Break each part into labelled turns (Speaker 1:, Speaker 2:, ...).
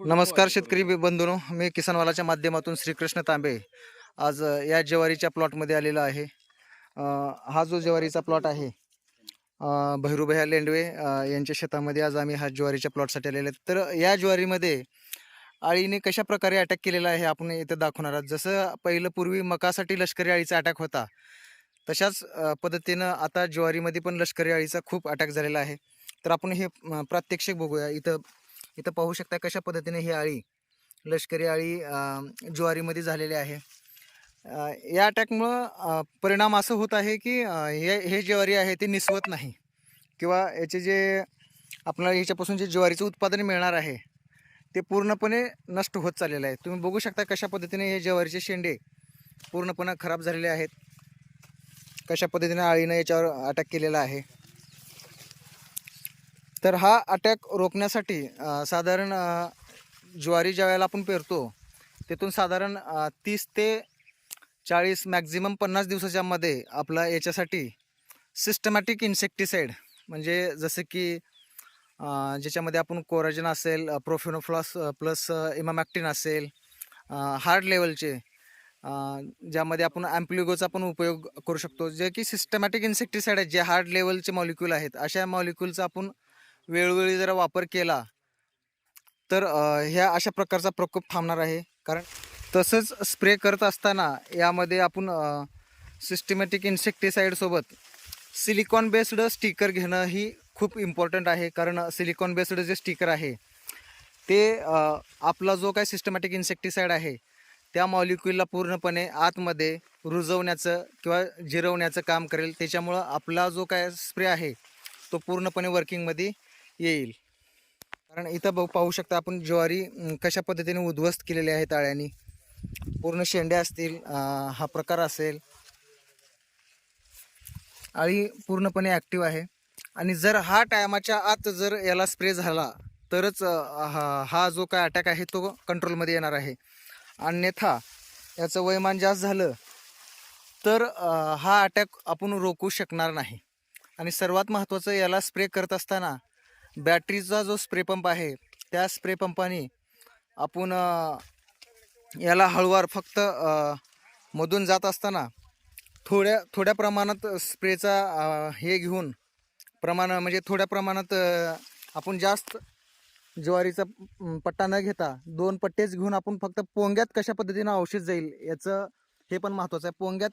Speaker 1: नमस्कार शेतकरी बंधूंनो मी किसानवालाच्या माध्यमातून श्रीकृष्ण तांबे आज या ज्वारीच्या प्लॉटमध्ये आलेला आहे. हा जो ज्वारीचा प्लॉट आहे भैरूभैया लेंडवे यांच्या शेतामध्ये आज आम्ही हा ज्वारीच्या प्लॉटसाठी आलेले आहेत तर या ज्वारीमध्ये आळीने कशा प्रकारे अटॅक केलेला आहे आपण इथं दाखवणार आहोत. जसं पहिलं पूर्वी मकासाठी लष्करी अळीचा अटॅक होता तशाच पद्धतीनं आता ज्वारीमध्ये पण लष्करी अळीचा खूप अटॅक झालेला आहे. तर आपण हे प्रात्यक्षिक बघूया. इथं इथं पाहू शकता कशा पद्धतीने ही आळी लष्करी आळी ज्वारीमध्ये झालेली आहे. या अटॅकमुळं परिणाम असं होत आहे की हे हे ज्वारी आहे ते निसवत नाही. किंवा याचे जे आपल्याला याच्यापासून जे ज्वारीचं उत्पादन मिळणार आहे ते पूर्णपणे नष्ट होत चाललेलं आहे. तुम्ही बघू शकता कशा पद्धतीने हे ज्वारीचे शेंडे पूर्णपणे खराब झालेले आहेत. कशा पद्धतीने आळीनं याच्यावर अटॅक केलेला आहे. तर हा अटॅक रोखण्यासाठी साधारण ज्वारी ज्या वेळेला आपण पेरतो तिथून साधारण तीस ते चाळीस मॅक्झिमम पन्नास दिवसाच्यामध्ये आपला याच्यासाठी सिस्टमॅटिक इन्सेक्टिसाईड म्हणजे जसं की ज्याच्यामध्ये आपण कोराजन असेल प्रोफिनोफ्लॉस प्लस इमामॅक्टिन असेल हार्ड लेवलचे ज्यामध्ये आपण ॲम्प्लिगोचा पण उपयोग करू शकतो. जे की सिस्टमॅटिक इन्सेक्टिसाईड आहेत जे हार्ड लेवलचे मॉलिक्यूल आहेत अशा मॉलिक्यूलचा आपण वेळोवेळी जर वापर केला तर ह्या अशा प्रकारचा प्रकोप थांबणार आहे. कारण तसंच स्प्रे करत असताना यामध्ये आपण सिस्टमॅटिक इन्सेक्टिसाईडसोबत सिलिकॉन बेस्ड स्टिकर घेणं ही खूप इम्पॉर्टंट आहे. कारण सिलिकॉन बेस्ड जे स्टिकर आहे ते आपला जो काय सिस्टमॅटिक इन्सेक्टिसाईड आहे त्या मॉलिक्यूलला पूर्णपणे आतमध्ये रुजवण्याचं किंवा जिरवण्याचं काम करेल. त्याच्यामुळं आपला जो काय स्प्रे आहे तो पूर्णपणे वर्किंगमध्ये येईल. कारण इथं बघ पाहू शकता आपण ज्वारी कशा पद्धतीने उद्ध्वस्त केलेले आहे ताळ्यानी. पूर्ण शेंड्या असतील हा प्रकार असेल. आळी पूर्णपणे ॲक्टिव्ह आहे. आणि जर हा टायमाच्या आत जर याला स्प्रे झाला तरच हा हा जो काय अटॅक आहे तो कंट्रोलमध्ये येणार आहे. अन्यथा याचं वयमान जास्त झालं तर हा अटॅक आपण रोखू शकणार नाही. आणि सर्वात महत्त्वाचं याला स्प्रे करत असताना बॅटरीचा जो स्प्रे पंप आहे त्या स्प्रे पंपाने आपण याला हळूवार फक्त मधून जात असताना थोड्या थोड्या प्रमाणात स्प्रेचा हे घेऊन प्रमाण म्हणजे थोड्या प्रमाणात आपण जास्त ज्वारीचा पट्टा न घेता दोन पट्टेच घेऊन आपण फक्त पोंग्यात कशा पद्धतीनं औषध जाईल याचं हे पण महत्त्वाचं आहे. पोंग्यात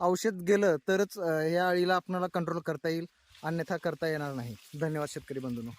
Speaker 1: औषध गेलं तरच या अळीला आपल्याला कंट्रोल करता येईल. अन्यथा करता येणार नाही. धन्यवाद शेतकरी बंधूंनो.